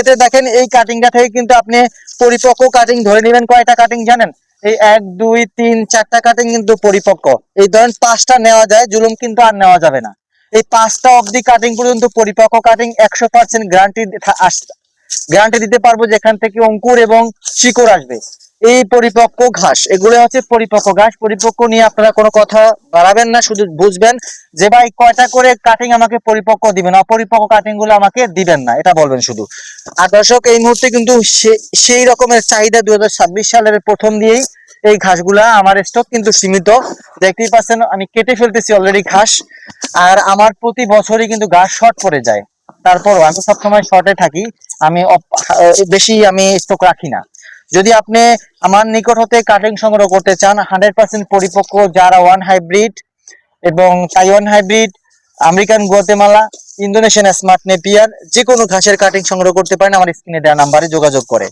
এতে দেখেন এই কাটিংটা থেকে কিন্তু আপনি পরিপক্ক কাটিং ধরে নেবেন। কয়টা কাটিং জানেন? এই এক, দুই, তিন, চারটা কাটিং কিন্তু পরিপক্ক। এই ধরেন পাঁচটা নেওয়া যায়, জুলুম কিন্তু আর নেওয়া যাবে না। এই পাঁচটা অবধি কাটিং পর্যন্ত পরিপক্ক কাটিং একশো পার্সেন্ট গ্যারান্টি গ্যারান্টি দিতে পারব যেখান থেকে অঙ্কুর এবং শিকড় আসবে। এই পরিপক্ক ঘাস, এগুলো হচ্ছে পরিপক্ক ঘাস। পরিপক্ক নিয়ে আপনারা কোনো কথা বাড়াবেন না, শুধু বুঝবেন যে ভাই কয়টা করে কাটিং আমাকে পরিপক্ক দিবেন, অপরিপক্ক কাটিংগুলো আমাকে দিবেন না, এটা বলবেন শুধু। আর দর্শক, এই মুহূর্তে কিন্তু সেই রকমের চাহিদা দুই সালের প্রথম দিয়েই এই ঘাসগুলা আমার স্টক কিন্তু সীমিত। দেখতেই পাচ্ছেন, আমি কেটে ফেলতেছি অলরেডি ঘাস, আর আমার প্রতি বছরই কিন্তু ঘাস শর্ট পড়ে যায়। তারপরও আমি সবসময় শর্টে থাকি, আমি বেশি আমি স্টক রাখি না। যদি আপনি আমার নিকট হতে কাটিং সংগ্রহ করতে চান হান্ড্রেড পার্সেন্ট পরিপক্ক যারা ওয়ান হাইব্রিড এবং Taiwan hybrid American Guatemala Indonesian smart Napier যে কোনো ঘাসের কাটিং সংগ্রহ করতে পারেন, আমার স্ক্রিনে দেওয়া নাম্বারে যোগাযোগ করে।